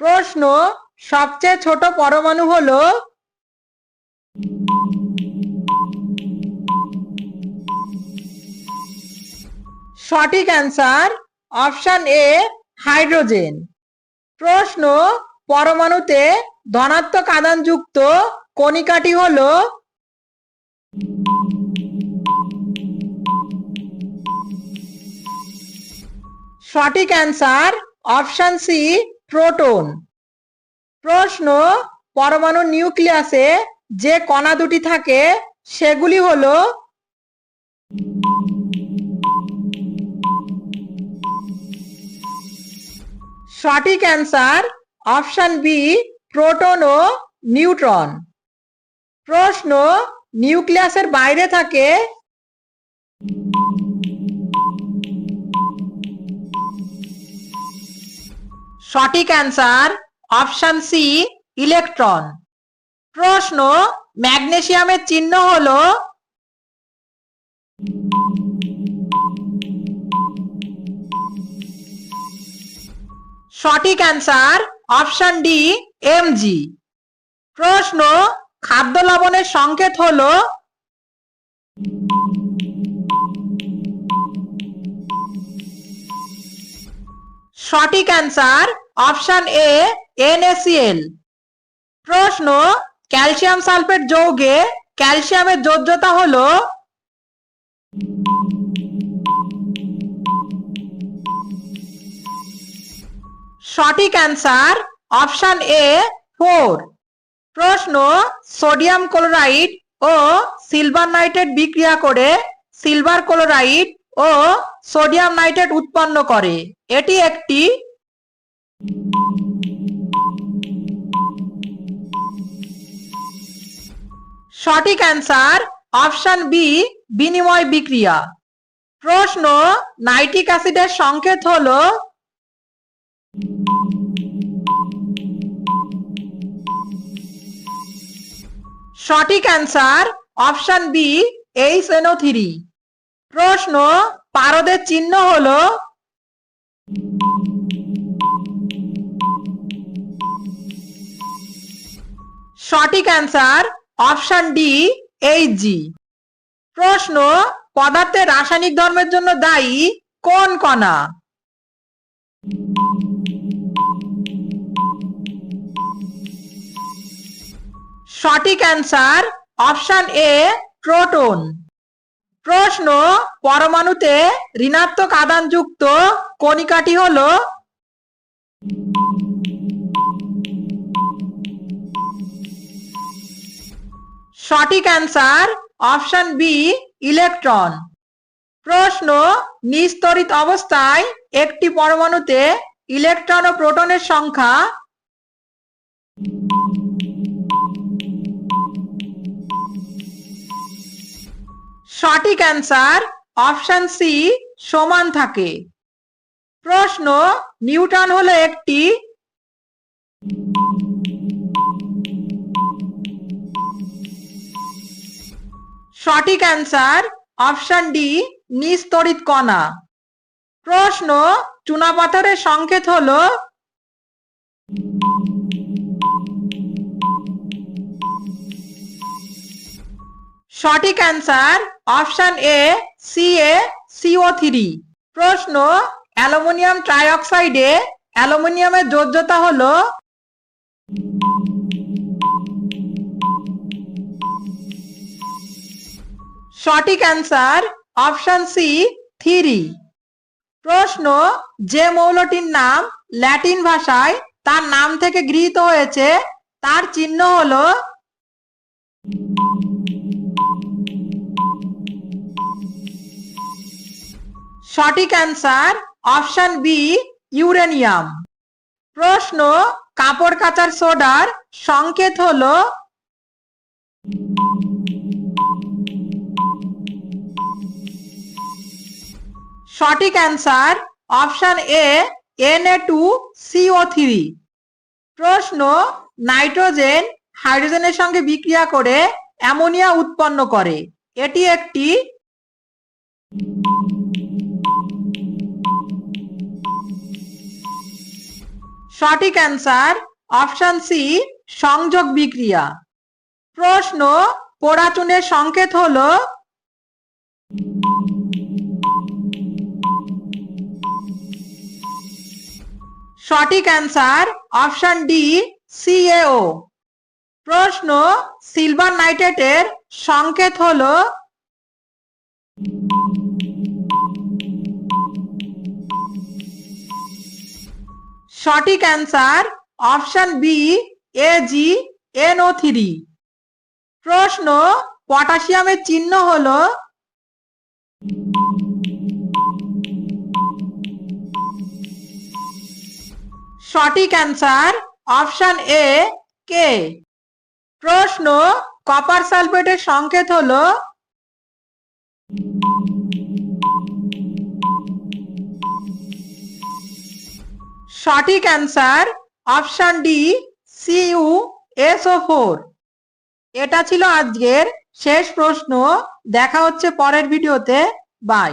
প্রশ্ন, সবচেয়ে ছোট পরমাণু হলো সঠিক অ্যান্সার অপশন এ, হাইড্রোজেন। প্রশ্ন, পরমাণুতে ধনাত্মক আধানযুক্ত কণিকাটি হলো সঠিক অ্যান্সার অপশন সি প্রোটন। প্রশ্ন, পরমাণু নিউক্লিয়াসে যে কণা দুটি থাকে, সেগুলি হলো সঠিক অ্যান্সার অপশন বি, প্রোটন ও নিউট্রন। প্রশ্ন, নিউক্লিয়াসের বাইরে থাকে সঠিক অ্যান্সার অপশন সি ইলেকট্রন প্রশ্ন, ম্যাগনেসিয়ামের চিহ্ন হলো সঠিক অ্যান্সার অপশন ডি এমজি প্রশ্ন, খাদ্য লবণের সংকেত হলো সঠিক অ্যান্সার অপশন এ এনএসিএল প্রশ্ন, ক্যালসিয়াম সালফেট যৌগে ক্যালসিয়ামের যোজ্যতা হলো সঠিক অ্যান্সার অপশন এ, ফোর। প্রশ্ন, সোডিয়াম ক্লোরাইড ও সিলভার নাইট্রেট বিক্রিয়া করে সিলভার ক্লোরাইড ও সোডিয়াম নাইট্রেট উৎপন্ন করে। এটি একটি সঠিক অ্যান্সার অপশন বি, বিনিময় বিক্রিয়া। প্রশ্ন, নাইট্রিক অ্যাসিডের সংকেত হল সঠিক answer option B, H N O three. প্রশ্ন, পারদের চিহ্ন হলো সঠিক answer option D H G প্রশ্ন, পদার্থের রাসায়নিক ধর্মের জন্য দায়ী কোন কণা? সঠিক অ্যান্সার অপশন এ প্রোটন প্রশ্ন, পরমাণুতে ঋণাত্মক আদানযুক্ত কণিকাটি হলো সঠিক অ্যান্সার অপশন বি ইলেকট্রন প্রশ্ন, নিস্তরিত অবস্থায় একটি পরমাণুতে ইলেকট্রন ও প্রোটনের সংখ্যা সঠিক অ্যান্সার অপশন সি সমান থাকে। প্রশ্ন নিউটন হলো একটি সঠিক অ্যান্সার অপশন ডি নিস্তরিত কণা। প্রশ্ন চুনাপাথরের সংকেত হলো সঠিক answer option A C A C O three প্রশ্ন, অ্যালুমিনিয়াম ট্রাইঅক্সাইডে অ্যালুমিনিয়ামের যোজ্যতা হলো সঠিক অ্যান্সার অপশন সি থিরি প্রশ্ন, যে মৌলটির নাম ল্যাটিন ভাষায় তার নাম থেকে গৃহীত হয়েছে, তার চিহ্ন হলো সঠিক অ্যান্সার অপশন বি ইউরেনিয়াম প্রশ্ন, কাপড় কাচার সোডার সংকেত হলো সঠিক answer option A N A two C O three প্রশ্ন নাইট্রোজেন হাইড্রোজেনের সঙ্গে বিক্রিয়া করে অ্যামোনিয়া উৎপন্ন করে। এটি একটি সঠিক অ্যান্সার অপশন সি সংযোগ বিক্রিয়া। প্রশ্ন পোড়া চুনের সংকেত হলো সঠিক অ্যান্সার অপশন ডি সিএও প্রশ্ন সিলভার নাইট্রেটের সংকেত হলো সঠিক answer option B A A G N O three প্রশ্ন পটাশিয়ামের চিহ্ন হলো সঠিক অ্যান্সার অপশন এ কে প্রশ্ন কপার সালফেটের সংকেত হলো সঠিক answer option D C U S O four এটা ছিল আজকের শেষ প্রশ্ন। দেখা হচ্ছে পরের ভিডিওতে বাই